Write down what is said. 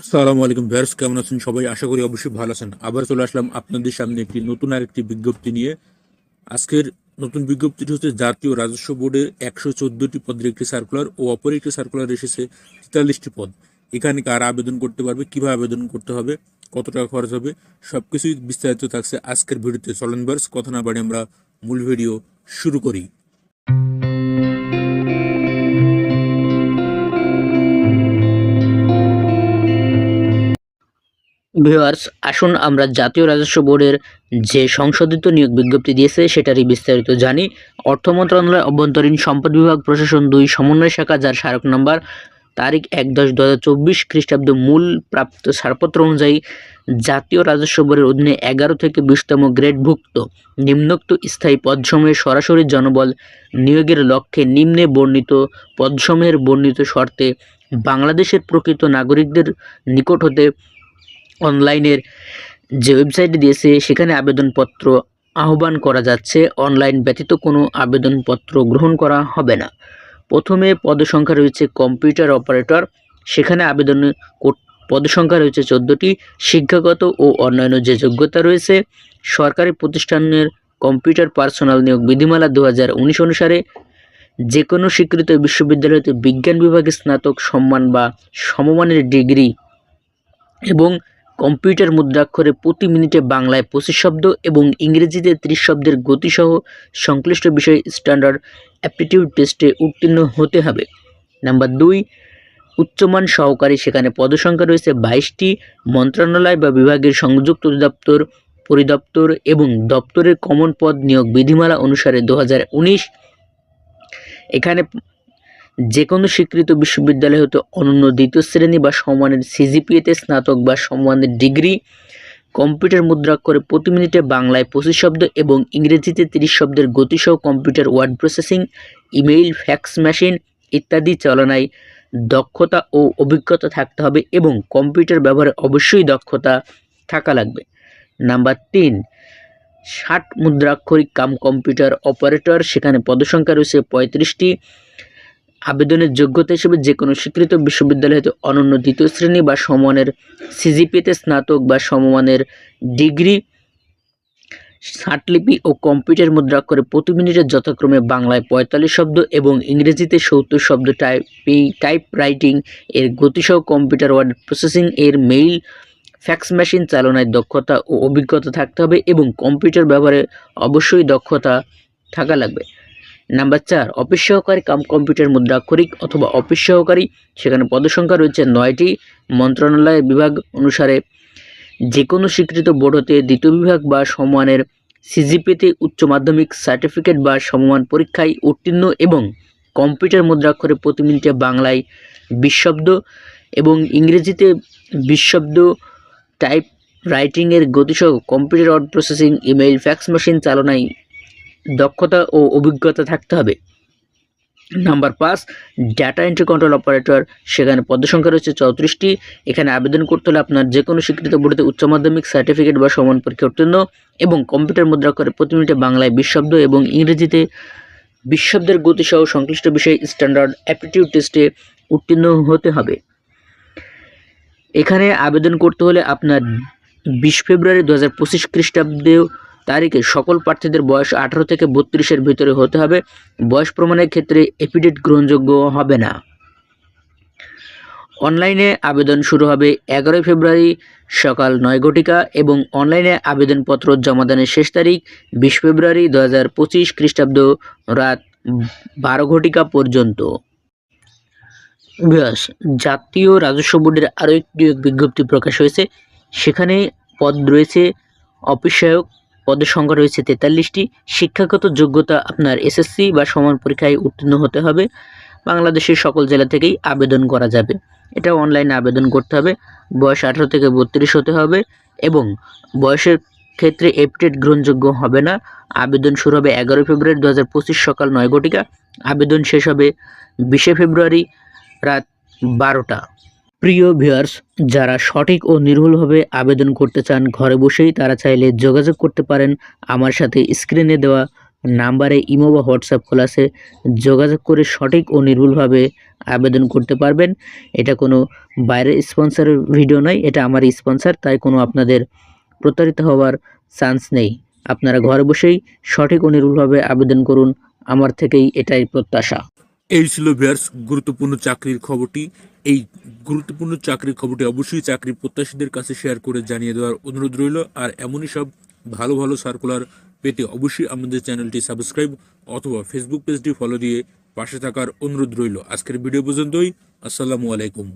আসসালামু আলাইকুম ভিউয়ার্স, কেমন আছেন সবাই? আশা করি অবশ্যই ভালো আছেন। আবার চলে আসলাম আপনাদের সামনে একটি নতুন আর একটি বিজ্ঞপ্তি নিয়ে। আজকের নতুন বিজ্ঞপ্তিটি হচ্ছে, জাতীয় রাজস্ব বোর্ডের একশো চোদ্দটি পদের একটি সার্কুলার ও অপর একটি সার্কুলার এসেছে তেতাল্লিশটি পদ। এখানে কারা আবেদন করতে পারবে, কীভাবে আবেদন করতে হবে, কত টাকা খরচ হবে সব কিছুই বিস্তারিত থাকছে আজকের ভিডিওতে। চলেন ভিউয়ার্স, কথা না বাড়ি আমরা মূল ভিডিও শুরু করি। ভিউয়ার্স আসুন আমরা জাতীয় রাজস্ব বোর্ডের যে সংশোধিত নিয়োগ বিজ্ঞপ্তি দিয়েছে, সেটারই বিস্তারিত জানি। অর্থ মন্ত্রণালয় অভ্যন্তরীণ সম্পদ বিভাগ প্রশাসন দুই, সমন্বয় শাখা যার স্মারক নম্বর, তারিখ এক দশ দু হাজার চব্বিশ খ্রিস্টাব্দ মূল প্রাপ্ত ছাড়পত্র অনুযায়ী জাতীয় রাজস্ব বোর্ডের অধীনে এগারো থেকে বিশতম গ্রেডভুক্ত নিম্নোক্ত স্থায়ী পদসমূহে সরাসরি জনবল নিয়োগের লক্ষ্যে নিম্নে বর্ণিত পদসমূহের বর্ণিত শর্তে বাংলাদেশের প্রকৃত নাগরিকদের নিকট হতে অনলাইনের যে ওয়েবসাইট দিয়েছে, সেখানে আবেদনপত্র আহ্বান করা যাচ্ছে। অনলাইন ব্যতীত কোনো আবেদনপত্র গ্রহণ করা হবে না। প্রথমে পদসংখ্যা রয়েছে কম্পিউটার অপারেটর। সেখানে আবেদন পদসংখ্যা রয়েছে চোদ্দোটি। শিক্ষাগত ও অন্যান্য যে যোগ্যতা রয়েছে, সরকারি প্রতিষ্ঠানের কম্পিউটার পার্সোনাল নিয়োগ বিধিমালা দু হাজার উনিশ অনুসারে যে কোনো স্বীকৃত বিশ্ববিদ্যালয়তে বিজ্ঞান বিভাগে স্নাতক, সম্মান বা সমমানের ডিগ্রি এবং কম্পিউটার মুদ্রাক্ষরে প্রতি মিনিটে বাংলায় পঁচিশ শব্দ এবং ইংরেজিতে ত্রিশ শব্দের গতিসহ সংশ্লিষ্ট বিষয়ে স্ট্যান্ডার্ড অ্যাপটিটিউড টেস্টে উত্তীর্ণ হতে হবে। নাম্বার দুই, উচ্চমান সহকারী, সেখানে পদসংখ্যা রয়েছে বাইশটি, মন্ত্রণালয় বা বিভাগের সংযুক্ত অধিদপ্তর পরিদপ্তর এবং দপ্তরের কমন পদ নিয়োগ বিধিমালা অনুসারে দু হাজার উনিশ। এখানে যে কোনো স্বীকৃত বিশ্ববিদ্যালয় হতে অনন্য দ্বিতীয় শ্রেণি বা সমানের সিজিপিএতে স্নাতক বা সমানের ডিগ্রি, কম্পিউটার মুদ্রাক্ষরে প্রতি মিনিটে বাংলায় পঁচিশ শব্দ এবং ইংরেজিতে তিরিশ শব্দের গতিসহ computer word processing, email, fax machine ইত্যাদি চালনায় দক্ষতা ও অভিজ্ঞতা থাকতে হবে এবং কম্পিউটার ব্যবহারে অবশ্যই দক্ষতা থাকা লাগবে। নাম্বার তিন, ষাট মুদ্রাক্ষরিক কাম কম্পিউটার অপারেটর, সেখানে পদসংখ্যা রয়েছে পঁয়ত্রিশটি। আবেদনের যোগ্যতা হিসেবে যে কোনো স্বীকৃত বিশ্ববিদ্যালয় হতে অনন্য দ্বিতীয় শ্রেণি বা সমমানের সিজিপিতে স্নাতক বা সমমানের ডিগ্রি ষাটলিপি ও কম্পিউটার মুদ্রাক্ষরে প্রতি মিনিটে যথাক্রমে বাংলায় পঁয়তাল্লিশ শব্দ এবং ইংরেজিতে সত্তর শব্দ টাইপিং টাইপ রাইটিং এর গতিসহ কম্পিউটার ওয়ার্ড প্রসেসিং এর মেইল ফ্যাক্স মেশিন চালনায় দক্ষতা ও অভিজ্ঞতা থাকতে হবে এবং কম্পিউটার ব্যবহারে অবশ্যই দক্ষতা থাকা লাগবে। নাম্বার চার অফিস সহকারী কাম কম্পিউটার মুদ্রাক্ষরিক অথবা অফিস সহকারী, সেখানে পদসংখ্যা রয়েছে নয়টি মন্ত্রণালয়ের বিভাগ অনুসারে যে কোনো স্বীকৃত বোর্ড হতে দ্বিতীয় বিভাগ বা সমানের সিজিপিতে উচ্চ মাধ্যমিক সার্টিফিকেট বা সমমান পরীক্ষায় উত্তীর্ণ এবং কম্পিউটার মুদ্রাক্ষরে প্রতি মিনিটে বাংলায় বিশ শব্দ এবং ইংরেজিতে বিশ শব্দ টাইপ রাইটিংয়ের গতিসহ computer word processing email fax machine চালনায় দক্ষতা ও অভিজ্ঞতা থাকতে হবে। নাম্বার পাঁচ ডাটা এন্ট্রি কন্ট্রোল অপারেটর সেখানে পদসংখ্যা রয়েছে চৌত্রিশটি। এখানে আবেদন করতে হলে আপনার যে কোনো স্বীকৃত বোর্ডে উচ্চ মাধ্যমিক সার্টিফিকেট বা সমান পরীক্ষা উত্তীর্ণ এবং কম্পিউটার মুদ্রা করে প্রতি মিনিটে বাংলায় শব্দ এবং ইংরেজিতে বিশ শব্দের গতিসহ সংশ্লিষ্ট বিষয়ে স্ট্যান্ডার্ড অ্যাপটিটিউড টেস্টে উত্তীর্ণ হতে হবে। এখানে আবেদন করতে হলে আপনার বিশ ফেব্রুয়ারি দু হাজার পঁচিশ খ্রিস্টাব্দে তারিখে সকল প্রার্থীদের বয়স আঠারো থেকে বত্রিশের ভিতরে হতে হবে। বয়স প্রমাণের ক্ষেত্রে এফিডেট গ্রহণযোগ্য হবে না। অনলাইনে আবেদন শুরু হবে এগারোই ফেব্রুয়ারি সকাল নয় ঘটিকা এবং অনলাইনে আবেদনপত্র জমাদানের শেষ তারিখ বিশ ফেব্রুয়ারি দু হাজার পঁচিশ খ্রিস্টাব্দ রাত বারো ঘটিকা পর্যন্ত। জাতীয় রাজস্ব বোর্ডের আরও একটি বিজ্ঞপ্তি প্রকাশ হয়েছে। সেখানে পদ রয়েছে অফিস সহায়ক পদের সংখ্যা রয়েছে তেতাল্লিশটি। শিক্ষাগত যোগ্যতা আপনার এসএসসি বা সমান পরীক্ষায় উত্তীর্ণ হতে হবে। বাংলাদেশের সকল জেলা থেকেই আবেদন করা যাবে। এটা অনলাইনে আবেদন করতে হবে। বয়স আঠারো থেকে বত্রিশ হতে হবে এবং বয়সের ক্ষেত্রে এপটেড গ্রহণযোগ্য হবে না। আবেদন শুরু হবে এগারোই ফেব্রুয়ারি দু হাজার পঁচিশ সকাল নয় ঘটিকা। আবেদন শেষ হবে বিশে ফেব্রুয়ারি রাত বারোটা। প্রিয় ভিউয়ার্স, যারা সঠিক ও নির্ভুলভাবে আবেদন করতে চান, ঘরে বসেই তারা চাইলে যোগাযোগ করতে পারেন। আমার সাথে স্ক্রিনে দেওয়া নাম্বারে ইমো বা হোয়াটসঅ্যাপ খোলা আছে। যোগাযোগ করে সঠিক ও নির্ভুলভাবে আবেদন করতে পারবেন। এটা কোনো বাইরের স্পন্সরের ভিডিও নয়, এটা আমার স্পন্সর, তাই কোনো আপনাদের প্রতারিত হওয়ার চান্স নেই। আপনারা ঘরে বসেই সঠিক ও নির্ভুলভাবে আবেদন করুন। আমার থেকেই এটাই প্রত্যাশা। এই ছিল ভিয়ার্স গুরুত্বপূর্ণ চাকরির খবরটি। এই গুরুত্বপূর্ণ চাকরির খবরটি অবশ্যই চাকরি প্রত্যাশীদের কাছে শেয়ার করে জানিয়ে দেওয়ার অনুরোধ রইল। আর এমনই সব ভালো ভালো সার্কুলার পেতে অবশ্যই আমাদের চ্যানেলটি সাবস্ক্রাইব অথবা ফেসবুক পেজটি ফলো দিয়ে পাশে থাকার অনুরোধ রইল। আজকের ভিডিও পর্যন্তই। আসসালামু আলাইকুম।